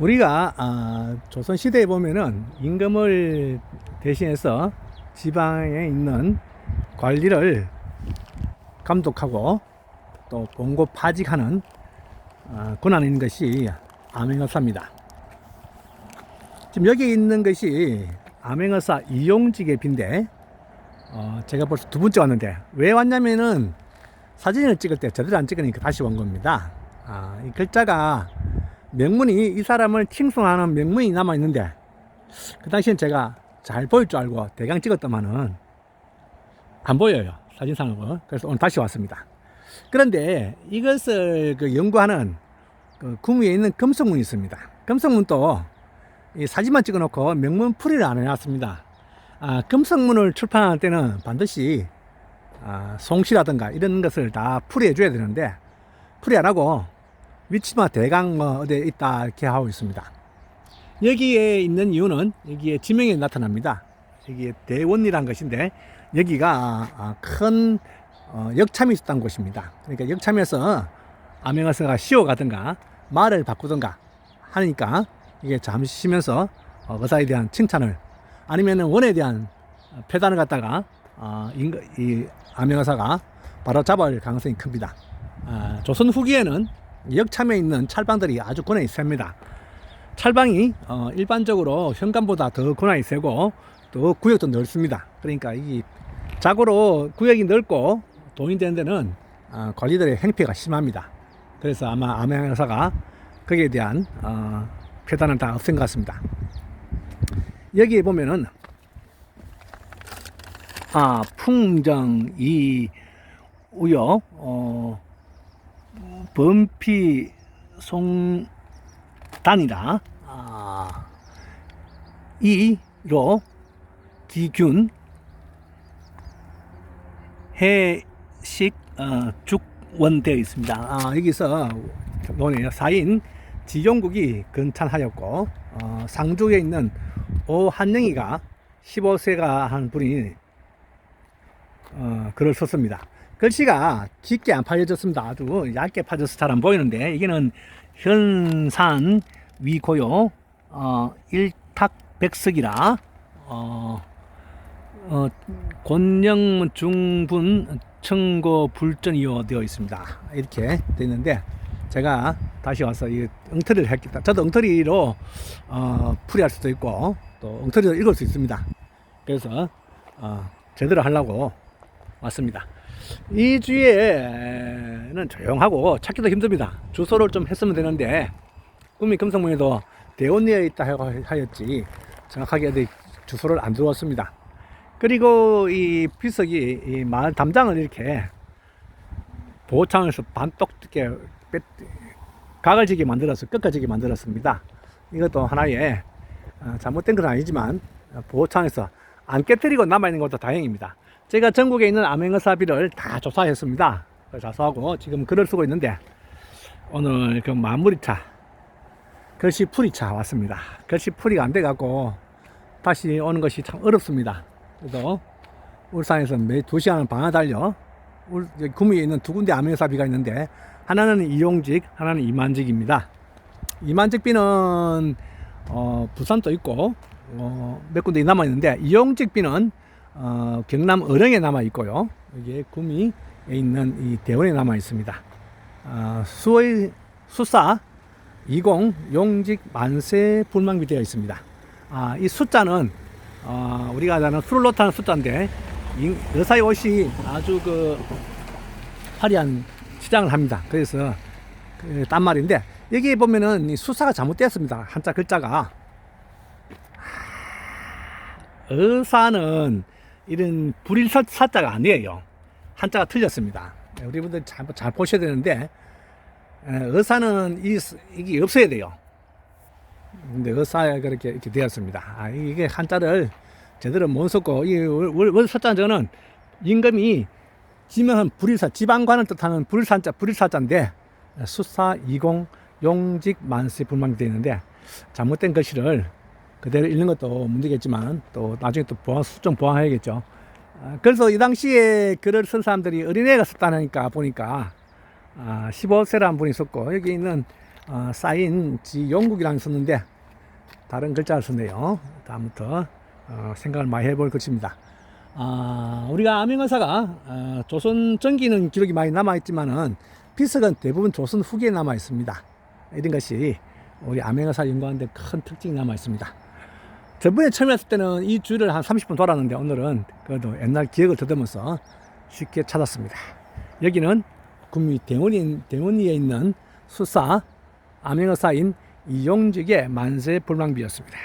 우리가 아, 조선 시대에 보면은 임금을 대신해서 지방에 있는 관리를 감독하고 또 봉고 파직하는 아, 있는 것이 암행어사입니다. 지금 여기 있는 것이 암행어사 이용직의 빈데 어, 제가 벌써 두 번째 왔는데 왜 왔냐면은 사진을 찍을 때 제대로 안 찍으니까 다시 온 겁니다. 아, 이 글자가 명문이 이 사람을 칭송하는 명문이 남아 있는데 그 당시엔 제가 잘 보일 줄 알고 대강 찍었더만은 안 보여요 사진상으로 그래서 오늘 다시 왔습니다. 그런데 이것을 그 연구하는 그 구미에 있는 금성문이 있습니다. 금성문도 이 사진만 찍어 놓고 명문 풀이를 안 해놨습니다. 아, 금성문을 출판할 때는 반드시 아, 송시라든가 이런 것을 다 풀이해 줘야 되는데 풀이 안 하고 위치만 대강 뭐 어디에 있다 이렇게 하고 있습니다. 여기에 있는 이유는 여기에 지명이 나타납니다. 여기에 대원이란 것인데 여기가 아, 큰 어, 역참이 있었던 곳입니다. 그러니까 역참에서 암행어사가 쉬어가든가 말을 바꾸든가 하니까 이게 잠시 쉬면서 어, 의사에 대한 칭찬을 아니면은 원에 대한 폐단을 갖다가 어, 인, 이 암행어사가 바로 잡을 가능성이 큽니다. 아, 조선 후기에는 역참에 있는 찰방들이 아주 권한이 셉니다. 찰방이 어, 일반적으로 현관보다 더 권한이 세고 또 구역도 넓습니다. 그러니까 이 자고로 구역이 넓고 돈이 되는 데는 아, 관리들의 행패가 심합니다. 그래서 아마 암행사가 거기에 대한 어, 폐단은 다 없앤 것 같습니다. 여기에 보면은 아 풍정 이 우여 어 범피 송단이라 아, 이로 기균 해식 어, 죽원되어 있습니다. 아, 여기서 노네요. 사인 지종국이 근찬하였고 어, 상족에 있는 오한영이가 15세가 한 분이 어, 글을 썼습니다. 글씨가 깊게 안 파져졌습니다. 아주 얇게 파져서 잘 안 보이는데 이게는 현산 위고요 어, 일탁 백석이라 어, 어, 권영 중분 청고 불전이요 되어 있습니다. 이렇게 되어 있는데 제가 다시 와서 이 엉터리를 했겠다. 저도 엉터리로 어, 풀이할 수도 있고 또 엉터리로 읽을 수 있습니다. 그래서 어, 제대로 하려고 왔습니다. 이 주에는 조용하고 찾기도 힘듭니다. 주소를 좀 했으면 되는데 꿈이 금성문에도 대원리에 있다 하였지 정확하게 어디 주소를 안 들어왔습니다. 그리고 이 비석이 이 마을 담장을 이렇게 보호창에서 반똑 이렇게 빼- 각을 지게 만들어서 꺾어지게 만들었습니다. 이것도 하나의 어, 잘못된 건 아니지만 어, 보호창에서 안 깨뜨리고 남아있는 것도 다행입니다. 제가 전국에 있는 암행어사비를 다 조사했습니다. 자수하고 지금 글을 쓰고 있는데 오늘 그 마무리차 글씨 풀이차 왔습니다. 글씨 풀이가 안 돼갖고 다시 오는 것이 참 어렵습니다. 그래도 울산에서 매 2시간을 반을 달려 구미에 있는 두 군데 암행어사비가 있는데 하나는 이용직, 하나는 이만직입니다. 이만직비는 어, 부산도 있고 어, 몇 군데 남아 있는데 이용직비는 어, 경남 어령에 남아 있고요. 여기에 구미에 있는 이 대원에 남아 있습니다. 어, 수의 수사 20 용직 만세 불망비 되어 있습니다. 아, 이 숫자는 어, 우리가 아는 놓다는 숫자인데 이 여사의 옷이 아주 그 화려한 치장을 합니다. 그래서 그, 딴 말인데 여기 보면은 이 수사가 잘못되었습니다. 한자 글자가 의사는 이런 불일사 사자가 아니에요. 한자가 틀렸습니다. 네, 우리 분들 잘, 잘 보셔야 되는데 에, 의사는 이, 이게 없어야 돼요. 근데 의사가 그렇게 이렇게 되었습니다. 아, 이게 한자를 제대로 못 썼고 이 월, 월 사자는 임금이 지명한 불일사 지방관을 뜻하는 불일사자 불일사자인데 수사 이공 용직 만세 불망이 되어 있는데 잘못된 글씨를 그대로 읽는 것도 문제겠지만 또 나중에 또 보완 수정 보완해야겠죠. 아, 그래서 이 당시에 글을 쓴 사람들이 어린애가 썼다니까 보니까 아, 15세라는 분이 썼고 여기 있는 어, 쌓인 지용국이라는 썼는데 다른 글자를 썼네요. 다음부터 어, 생각을 많이 해볼 것입니다. 아, 우리가 암행어사가 어, 조선 전기는 기록이 많이 남아있지만은 비석은 대부분 조선 후기에 남아있습니다. 이런 것이 우리 암행어사 연구하는데 큰 특징이 남아있습니다. 저번에 처음 했을 때는 이 주를 한 30분 돌았는데 오늘은 그래도 옛날 기억을 더듬어서 쉽게 찾았습니다. 여기는 국미 대원인, 대원리에 있는 수사 암행어사인 이용직의 만세 불망비였습니다.